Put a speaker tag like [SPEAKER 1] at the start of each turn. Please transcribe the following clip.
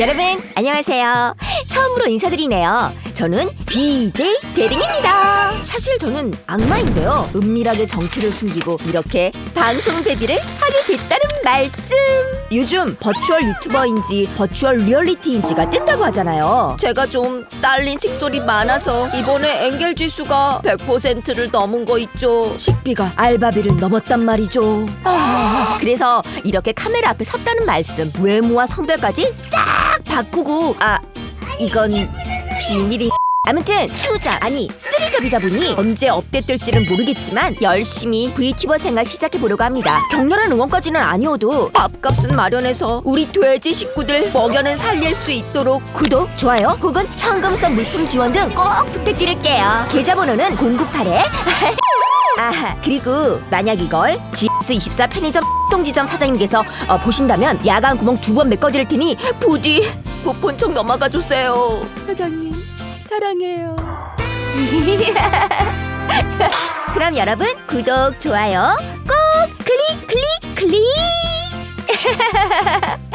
[SPEAKER 1] 여러분 안녕하세요. 처음으로 인사드리네요. 저는 BJ 대링입니다. 사실 저는 악마인데요. 은밀하게 정체를 숨기고 이렇게 방송 데뷔를 하게 됐다는 말씀. 요즘 버추얼 유튜버인지 버추얼 리얼리티인지가 뜬다고 하잖아요. 제가 좀 딸린 식솔이 많아서 이번에 엔겔 지수가 100%를 넘은 거 있죠. 식비가 알바비를 넘었단 말이죠. 아, 그래서 이렇게 카메라 앞에 섰다는 말씀. 외모와 성별까지 싹 바꾸고 아 이건 비밀이 아무튼 투자 아니 쓰리잡이다 보니 언제 업데이트될지는 모르겠지만 열심히 VTu버 생활 시작해 보려고 합니다. 격렬한 응원까지는 아니어도 밥값은 마련해서 우리 돼지 식구들 먹여는 살릴 수 있도록 구독, 좋아요 혹은 현금성 물품 지원 등 꼭 부탁드릴게요. 계좌번호는 098에 아 그리고 만약 이걸 GS24 편의점 동지점 사장님께서 어, 보신다면 야간 구멍 두 번 메꿔드릴 테니 부디 부폰청 넘어가 주세요. 사장님 사랑해요. 그럼 여러분 구독 좋아요 꼭 클릭 클릭 클릭